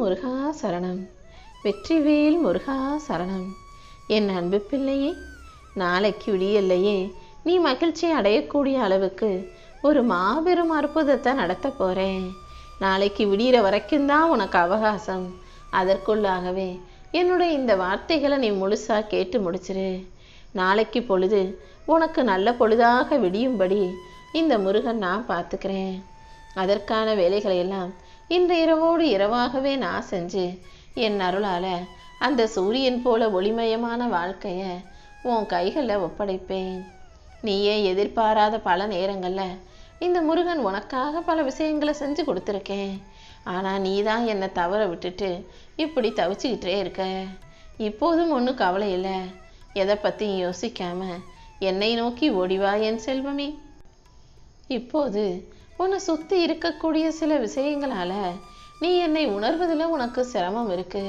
முருகா சரணம். வெற்றிவேல் முருகா சரணம். என் அன்பு பிள்ளையே நாளைக்கு விடியல்லையே நீ மகிழ்ச்சி அடையக்கூடிய அளவுக்கு ஒரு மாபெரும் அற்புதத்தை நடத்த போறேன். நாளைக்கு விடிகிற வரைக்கும் தான் உனக்கு அவகாசம். அதற்குள்ளாகவே என்னுடைய இந்த வார்த்தைகளை நீ முழுசா கேட்டு முடிச்சிரு. நாளைக்கு பொழுது உனக்கு நல்ல பொழுதாக விடியும்படி இந்த முருகன் நான் பார்த்துக்கிறேன். அதற்கான வேலைகளை எல்லாம் இன்று இரவோடு இரவாகவே நான் செஞ்சு என் அருளால் அந்த சூரியன் போல ஒளிமயமான வாழ்க்கையை உன் கைகளில் ஒப்படைப்பேன். நீயே எதிர்பாராத பல நேரங்களில் இந்த முருகன் உனக்காக பல விஷயங்களை செஞ்சு கொடுத்துருக்கேன். ஆனால் நீ தான் என்னை தவற விட்டுட்டு இப்படி தவிச்சுக்கிட்டே இருக்க. இப்போதும் ஒன்றும் கவலை இல்லை. எதை பற்றியும் யோசிக்காம என்னை நோக்கி ஓடிவா என் செல்வமே. இப்போது உன்னை சுற்றி இருக்கக்கூடிய சில விஷயங்களால நீ என்னை உணர்வதில் உனக்கு சிரமம் இருக்கு.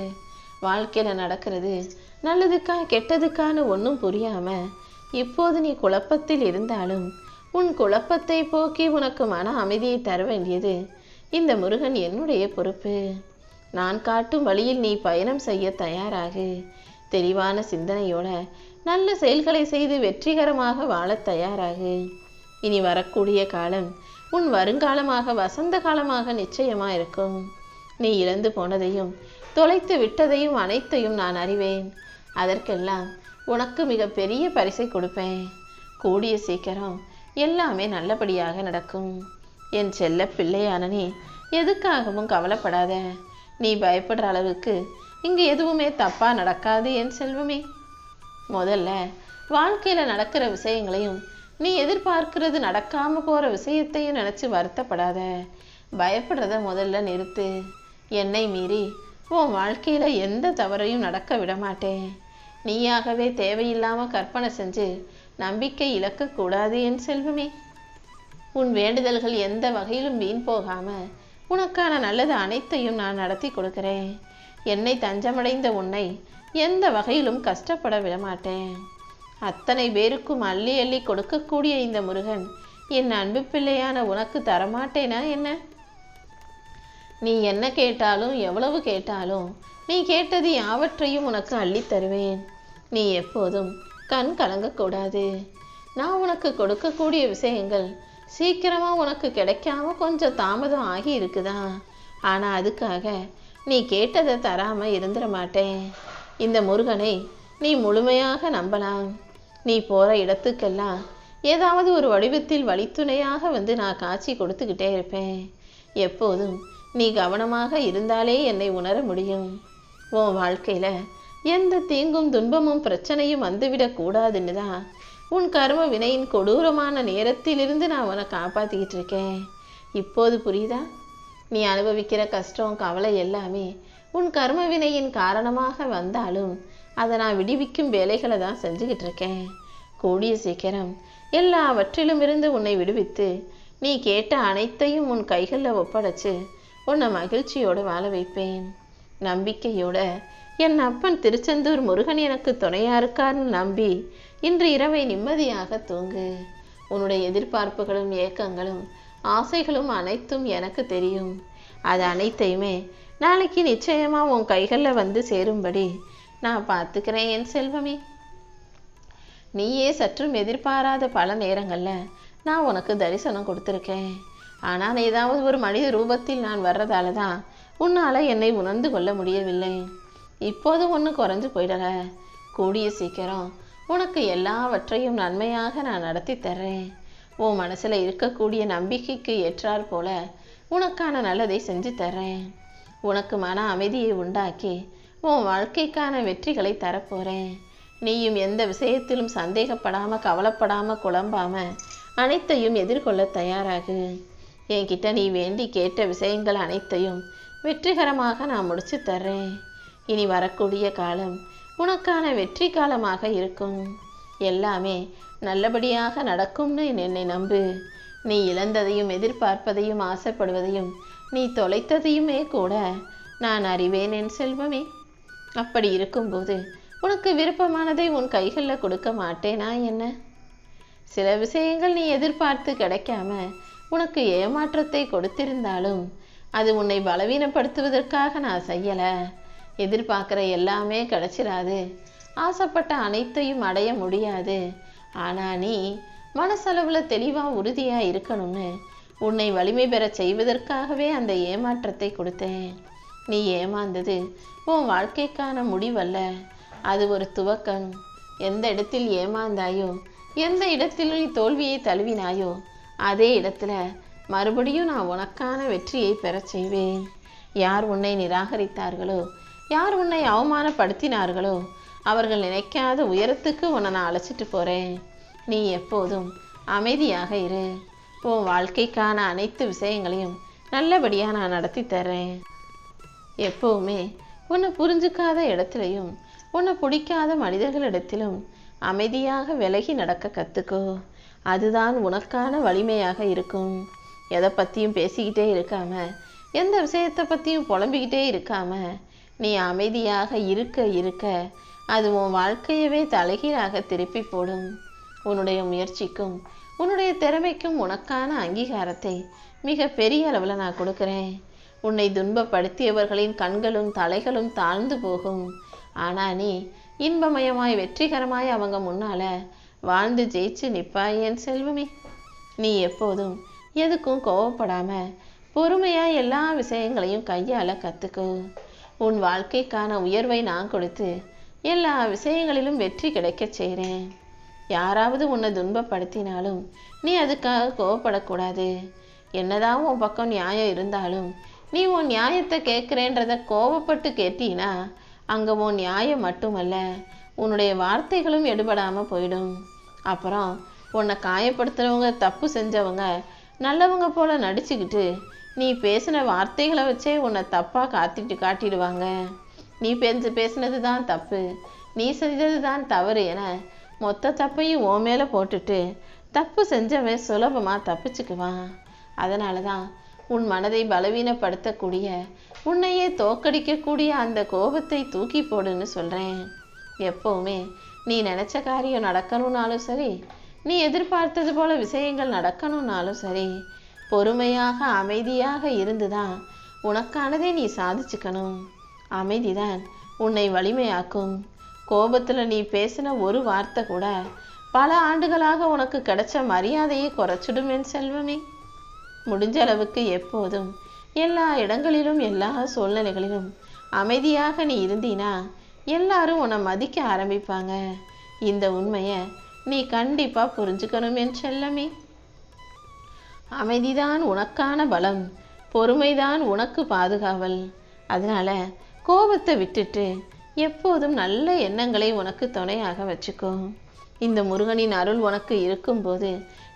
வாழ்க்கையில் நடக்கிறது நல்லதுக்கா கெட்டதுக்கான்னு ஒன்றும் புரியாமல் இப்போது நீ குழப்பத்தில் இருந்தாலும் உன் குழப்பத்தை போக்கி உனக்கு மன அமைதியை தர வேண்டியது இந்த முருகன் என்னுடைய பொறுப்பு. நான் காட்டும் வழியில் நீ பயணம் செய்ய தயாராகு. தெளிவான சிந்தனையோட நல்ல செயல்களை செய்து வெற்றிகரமாக வாழத் தயாராகு. இனி வரக்கூடிய காலம் உன் வருங்காலமாக வசந்த காலமாக நிச்சயமாக இருக்கும் நீ இழந்து போனதையும் தொலைத்து விட்டதையும் அனைத்தையும் நான் அறிவேன். அதற்கெல்லாம் உனக்கு மிக பெரிய பரிசை கொடுப்பேன். கூடிய சீக்கிரம் எல்லாமே நல்லபடியாக நடக்கும். என் செல்ல பிள்ளையான நீ எதுக்காகவும் கவலைப்படாத. நீ பயப்படுற அளவுக்கு இங்கு எதுவுமே தப்பா நடக்காது என் செல்வமே. முதல்ல வாழ்க்கையில நடக்கிற விஷயங்களையும் நீ எதிர்பார்க்கிறது நடக்காம போற விஷயத்தையும் நினைச்சு வருத்தப்படாத. பயப்படுறத முதல்ல நிறுத்து. என்னை மீறி உன் வாழ்க்கையில எந்த தவறையும் நடக்க விட மாட்டேன். நீயாகவே தேவையில்லாம கற்பனை செஞ்சு நம்பிக்கை இழக்கக்கூடாது என் செல்வமே. உன் வேண்டுதல்கள் எந்த வகையிலும் வீண் போகாம உனக்கான நல்லது அனைத்தையும் நான் நடத்தி கொடுக்கிறேன். என்னை தஞ்சமடைந்த உன்னை எந்த வகையிலும் கஷ்டப்பட விடமாட்டேன் அத்தனை பேருக்கும் அள்ளி அள்ளி கொடுக்கக்கூடிய இந்த முருகன் என் அன்பு பிள்ளையான உனக்கு தரமாட்டேனா என்ன? நீ என்ன கேட்டாலும் எவ்வளவு கேட்டாலும் நீ கேட்டது யாவற்றையும் உனக்கு அள்ளித் தருவேன். நீ எப்போதும் கண் கலங்கக்கூடாது. நான் உனக்கு கொடுக்கக்கூடிய விஷயங்கள் சீக்கிரமாக உனக்கு கிடைக்காம கொஞ்சம் தாமதம் ஆகி இருக்குதா? ஆனால் அதுக்காக நீ கேட்டதை தராமல் இருந்துட மாட்டேன். இந்த முருகனை நீ முழுமையாக நம்பலாம். நீ போகிற இடத்துக்கெல்லாம் ஏதாவது ஒரு வடிவத்தில் வழித்துணையாக வந்து நான் காட்சி கொடுத்துக்கிட்டே இருப்பேன். எப்போதும் நீ கவனமாக இருந்தாலே என்னை உணர முடியும். உன் வாழ்க்கையில் எந்த தீங்கும் துன்பமும் பிரச்சனையும் வந்துவிடக்கூடாதுன்னு தான் உன் கர்ம வினையின் கொடூரமான நேரத்திலிருந்து நான் உன்னை காப்பாற்றிக்கிட்டு இருக்கேன். இப்போது புரியுதா? நீ அனுபவிக்கிற கஷ்டம் கவலை எல்லாமே உன் கர்ம வினையின் காரணமாக வந்தாலும் அதை நான் விடுவிக்கும் வேலைகளை தான் செஞ்சுக்கிட்டு இருக்கேன். கூடிய சீக்கிரம் எல்லாவற்றிலும் இருந்து உன்னை விடுவித்து நீ கேட்ட அனைத்தையும் உன் கைகளில் ஒப்படைச்சு உன்னை மகிழ்ச்சியோடு வாழ வைப்பேன். நம்பிக்கையோட என் அப்பன் திருச்செந்தூர் முருகன் எனக்கு துணையா இருக்கார்னு நம்பி இன்று இரவை நிம்மதியாக தூங்கு. உன்னுடைய எதிர்பார்ப்புகளும் ஏக்கங்களும் ஆசைகளும் அனைத்தும் எனக்கு தெரியும். அது அனைத்தையுமே நாளைக்கு நிச்சயமா உன் கைகளில் வந்து சேரும்படி நான் பார்த்துக்கிறேன் என் செல்வமே. நீயே சற்றும் எதிர்பாராத பல நேரங்களில் நான் உனக்கு தரிசனம் கொடுத்துருக்கேன். ஆனால் ஏதாவது ஒரு மனித ரூபத்தில் நான் வர்றதால தான் உன்னால் என்னை உணர்ந்து கொள்ள முடியவில்லை. இப்போது ஒன்று குறைஞ்சு போயிடல கூடிய சீக்கிரம் உனக்கு எல்லாவற்றையும் நன்மையாக நான் நடத்தி தர்றேன். உன் மனசில் இருக்கக்கூடிய நம்பிக்கைக்கு ஏற்றாற் போல உனக்கான நல்லதை செஞ்சு தர்றேன். உனக்கு மன அமைதியை உண்டாக்கி உன் வாழ்க்கைக்கான வெற்றிகளை தரப்போறேன். நீயும் எந்த விஷயத்திலும் சந்தேகப்படாமல் கவலைப்படாமல் குழம்பாம அனைத்தையும் எதிர்கொள்ள தயாராகு. என்கிட்ட நீ வேண்டி கேட்ட விஷயங்கள் அனைத்தையும் வெற்றிகரமாக நான் முடிச்சு தர்றேன். இனி வரக்கூடிய காலம் உனக்கான வெற்றி காலமாக இருக்கும். எல்லாமே நல்லபடியாக நடக்கும்னு என்னை நம்பு. நீ இழந்ததையும் எதிர்பார்ப்பதையும் ஆசைப்படுவதையும் நீ தொலைத்ததையுமே கூட நான் அறிவேன் என் செல்வமே. அப்படி இருக்கும்போது உனக்கு விருப்பமானதை உன் கைகளில் கொடுக்க மாட்டேனா என்ன? சில விஷயங்கள் நீ எதிர்பார்த்து கிடைக்காம உனக்கு ஏமாற்றத்தை கொடுத்திருந்தாலும் அது உன்னை பலவீனப்படுத்துவதற்காக நான் செய்யலை. எதிர்பார்க்குற எல்லாமே கிடைச்சிடாது ஆசைப்பட்ட அனைத்தையும் அடைய முடியாது. ஆனால் நீ மனசளவில் தெளிவாக உறுதியாக இருக்கணும்னு உன்னை வலிமை பெற செய்வதற்காகவே அந்த ஏமாற்றத்தை கொடுத்தேன். நீ ஏமாந்தது உன் வாழ்க்கைக்கான முடிவல்ல. அது ஒரு துவக்கம். எந்த இடத்தில் ஏமாந்தாயோ எந்த இடத்தில் நீ தோல்வியை தழுவினாயோ அதே இடத்துல மறுபடியும் நான் உனக்கான வெற்றியை பெறச் செய்வேன். யார் உன்னை நிராகரித்தார்களோ யார் உன்னை அவமானப்படுத்தினார்களோ அவர்கள் நினைக்காத உயரத்துக்கு உன்னை நான் அழைச்சிட்டு போகிறேன் நீ எப்போதும் அமைதியாக இரு. உன் வாழ்க்கைக்கான அனைத்து விஷயங்களையும் நல்லபடியாக நான் நடத்தி தரேன் எப்பவுமே உன்னை புரிஞ்சுக்காத இடத்துலையும் உன்னை பிடிக்காத மனிதர்களிடத்திலும் அமைதியாக விலகி நடக்க கற்றுக்கோ அதுதான் உனக்கான வலிமையாக இருக்கும். எதை பற்றியும் பேசிக்கிட்டே இருக்காம எந்த விஷயத்தை பற்றியும் புலம்பிக்கிட்டே இருக்காம நீ அமைதியாக இருக்க இருக்க அது உன் வாழ்க்கையவே தலைகீழாக திருப்பி போடும். உன்னுடைய முயற்சிக்கும் உன்னுடைய திறமைக்கும் உனக்கான அங்கீகாரத்தை மிக பெரிய அளவில் நான் கொடுக்குறேன். உன்னை துன்பப்படுத்தியவர்களின் கண்களும் தலைகளும் தாழ்ந்து போகும். ஆனால் நீ இன்பமயமாய் வெற்றிகரமாய் அவங்க முன்னால வாழ்ந்து ஜெயிச்சு நிப்பாய் என் செல்வமே. நீ எப்போதும் எதுக்கும் கோவப்படாம பொறுமையா எல்லா விஷயங்களையும் கையால கத்துக்கோ. உன் வாழ்க்கைக்கான உயர்வை நான் கொடுத்து எல்லா விஷயங்களிலும் வெற்றி கிடைக்க செய்கிறேன் யாராவது உன்னை துன்பப்படுத்தினாலும் நீ அதுக்காக கோவப்படக்கூடாது. என்னதான் உன் பக்கம் நியாயம் இருந்தாலும் நீ உன் நியாயத்தை கேட்குறேன்றத கோவப்பட்டு கேட்டீன்னா அங்கே உன் நியாயம் மட்டுமல்ல உன்னுடைய வார்த்தைகளும் எடுபடாமல் போயிடும். அப்புறம் உன்னை காயப்படுத்துகிறவங்க தப்பு செஞ்சவங்க நல்லவங்க போல நடிச்சுக்கிட்டு நீ பேசின வார்த்தைகளை வச்சே உன்னை தப்பாக காத்திட்டு காட்டிடுவாங்க. நீ பேஞ்சு பேசினது தான் தப்பு நீ செஞ்சது தான் தவறு என மொத்த தப்பையும் உன் மேலே போட்டுட்டு தப்பு செஞ்சவன் சுலபமாக தப்பிச்சுக்குவான். அதனால தான் உன் மனதை பலவீனப்படுத்தக்கூடிய உன்னையே தோக்கடிக்கக்கூடிய அந்த கோபத்தை தூக்கி போடுன்னு சொல்கிறேன் எப்போவுமே நீ நினச்ச காரியம் நடக்கணும்னாலும் சரி நீ எதிர்பார்த்தது போல விஷயங்கள் நடக்கணும்னாலும் சரி பொறுமையாக அமைதியாக இருந்துதான் உனக்கானதை நீ சாதிச்சுக்கணும். அமைதிதான் உன்னை வலிமையாக்கும். கோபத்தில் நீ பேசின ஒரு வார்த்தை கூட பல ஆண்டுகளாக உனக்கு கிடைச்ச மரியாதையை குறைச்சிடும் என் செல்வமே. முடிஞ்ச அளவுக்கு எப்போதும் எல்லா இடங்களிலும் எல்லா சூழ்நிலைகளிலும் அமைதியாக நீ இருந்தீனா எல்லாரும் உன்னை மதிக்க ஆரம்பிப்பாங்க. இந்த உண்மையை நீ கண்டிப்பா புரிஞ்சுக்கணும் என் செல்லமே. அமைதிதான் உனக்கான பலம் பொறுமைதான் உனக்கு பாதுகாவல். அதனால கோபத்தை விட்டுட்டு எப்போதும் நல்ல எண்ணங்களை உனக்கு துணையாக வச்சுக்கோ. இந்த முருகனின் அருள் உனக்கு இருக்கும்போது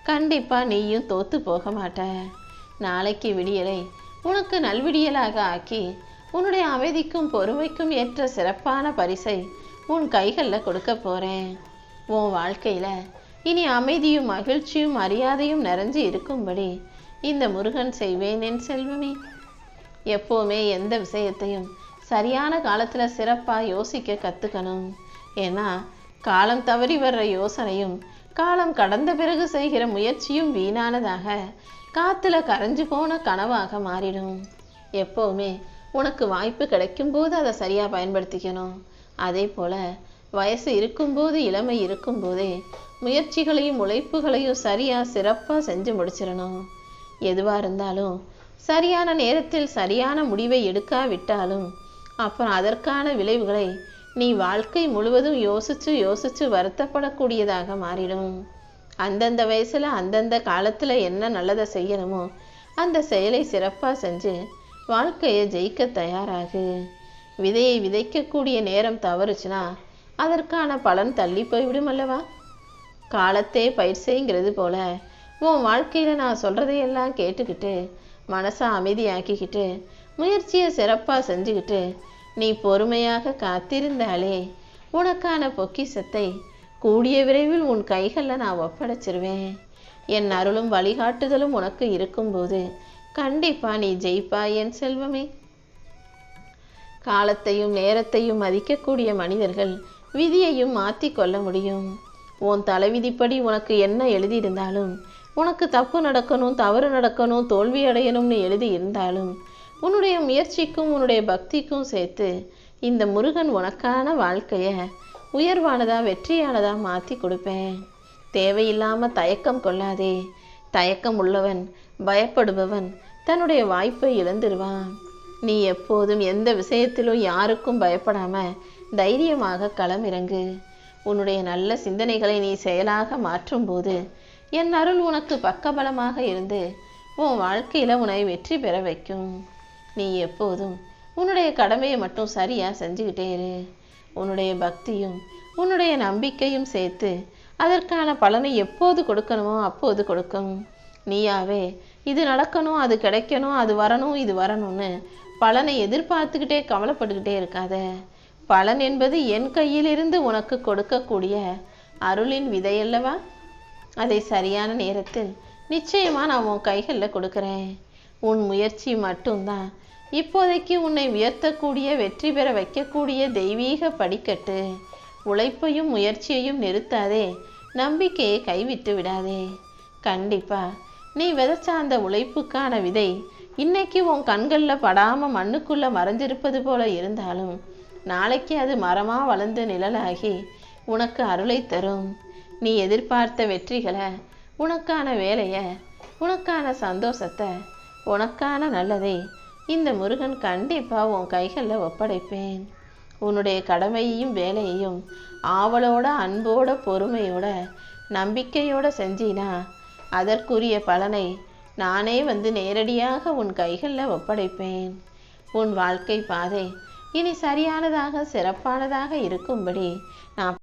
கண்டிப்பா நீயும் தோத்து போக மாட்ட. நாளைக்கு விடியலை உனக்கு நல்விடியலாக ஆக்கி உன்னுடைய அமைதிக்கும் பொறுமைக்கும் ஏற்ற சிறப்பான பரிசை உன் கைகளில் கொடுக்க போறேன். உன் வாழ்க்கையில இனி அமைதியும் மகிழ்ச்சியும் மரியாதையும் நிறைஞ்சு இருக்கும்படி இந்த முருகன் செய்வேன் என் செல்வமே. எப்போவுமே எந்த விஷயத்தையும் சரியான காலத்தில் சிறப்பாக யோசிக்க கற்றுக்கணும் ஏன்னா காலம் தவறி வர்ற யோசனையும் காலம் கடந்த பிறகு செய்கிற முயற்சியும் வீணானதாக. காத்துல கரைஞ்சு போன கனவாக மாறிடும். எப்போவுமே உனக்கு வாய்ப்பு கிடைக்கும் போது அதை சரியாக பயன்படுத்திக்கணும். அதே போல் வயசு இருக்கும்போது இளமை இருக்கும்போதே முயற்சிகளையும் உழைப்புகளையும் சரியாக சிறப்பாக செஞ்சு முடிச்சிடணும். எதுவாக இருந்தாலும் சரியான நேரத்தில் சரியான முடிவை எடுக்காவிட்டாலும் அப்புறம் அதற்கான விளைவுகளை நீ வாழ்க்கை முழுவதும் யோசிச்சு யோசிச்சு வருத்தப்படக்கூடியதாக மாறிடும். அந்தந்த வயசுல அந்தந்த காலத்துல என்ன நல்லதை செய்யணுமோ அந்த செயலை சிறப்பாக செஞ்சு வாழ்க்கையை ஜெயிக்க தயாராகு. விதையை விதைக்கக்கூடிய நேரம் தவறுச்சுன்னா அதற்கான பலன் தள்ளி போய்விடும் அல்லவா? காலத்தே பயிர் செய்ங்கிறது போல உன் வாழ்க்கையில் நான் சொல்கிறதையெல்லாம் கேட்டுக்கிட்டு மனசை அமைதியாக்கிக்கிட்டு முயற்சியை சிறப்பாக செஞ்சுக்கிட்டு நீ பொறுமையாக காத்திருந்தாலே உனக்கான பொக்கிசத்தை கூடிய விரைவில் உன் கைகளில் நான் ஒப்படைச்சிருவேன். என் அருளும் வழிகாட்டுதலும் உனக்கு இருக்கும்போது கண்டிப்பா நீ ஜெயிப்பா என் செல்வமே. காலத்தையும் நேரத்தையும் மதிக்கக்கூடிய மனிதர்கள் விதியையும் மாற்றி கொள்ள முடியும். உன் தலைவிதிப்படி உனக்கு என்ன எழுதியிருந்தாலும் உனக்கு தப்பு நடக்கணும் தவறு நடக்கணும் தோல்வி அடையணும்னு எழுதி இருந்தாலும் உன்னுடைய முயற்சிக்கும் உன்னுடைய பக்திக்கும் சேர்த்து இந்த முருகன் உனக்கான வாழ்க்கையை உயர்வானதாக வெற்றியானதாக மாற்றி கொடுப்பேன். தேவையில்லாமல் தயக்கம் கொள்ளாதே. தயக்கம் உள்ளவன் பயப்படுபவன் தன்னுடைய வாய்ப்பை இழந்துருவான். நீ எப்போதும் எந்த விஷயத்திலும் யாருக்கும் பயப்படாமல் தைரியமாக களமிறங்கு. உன்னுடைய நல்ல சிந்தனைகளை நீ செயலாக மாற்றும்போது என் அருள் உனக்கு பக்கபலமாக இருந்து உன் வாழ்க்கையில் உன்னை வெற்றி பெற வைக்கும். நீ எப்போதும் உன்னுடைய கடமையை மட்டும் சரியாக செஞ்சுக்கிட்டே இரு. உன்னுடைய பக்தியும் உன்னுடைய நம்பிக்கையும் சேர்த்து அதற்கான பலனை எப்போது கொடுக்கணுமோ அப்போது கொடுக்கும். நீயாவே இது நடக்கணும் அது கிடைக்கணும் அது வரணும் இது வரணும்னு பலனை எதிர்பார்த்துக்கிட்டே கவலைப்பட்டுக்கிட்டே இருக்காத. பலன் என்பது என் கையிலிருந்து உனக்கு கொடுக்கக்கூடிய அருளின் விதையல்லவா? அதை சரியான நேரத்தில் நிச்சயமாக நான் உன் கைகளில் கொடுக்குறேன். உன் முயற்சி மட்டும்தான். இப்போதைக்கு உன்னை உயர்த்தக்கூடிய வெற்றி பெற வைக்கக்கூடிய தெய்வீக படிக்கட்டு. உழைப்பையும் முயற்சியையும் நிறுத்தாதே. நம்பிக்கையை கைவிட்டு விடாதே. கண்டிப்பா நீ விதைச்ச அந்த உழைப்புக்கான விதை இன்னைக்கு உன் கண்களில் படாம மண்ணுக்குள்ள மறைஞ்சிருப்பது போல இருந்தாலும் நாளைக்கு அது மரமா வளர்ந்து நிழலாகி உனக்கு அருளை தரும். நீ எதிர்பார்த்த வெற்றிகளை உனக்கான வேலையை உனக்கான சந்தோஷத்தை உனக்கான நல்லதை இந்த முருகன் கண்டிப்பாக உன் கைகளில் ஒப்படைப்பேன். உன்னுடைய கடமையையும் வேலையையும் ஆவலோட அன்போட பொறுமையோட நம்பிக்கையோட செஞ்சினா அதற்குரிய பலனை நானே வந்து நேரடியாக உன் கைகளில் ஒப்படைப்பேன். உன் வாழ்க்கை பாதை இனி சரியானதாக சிறப்பானதாக இருக்கும்படி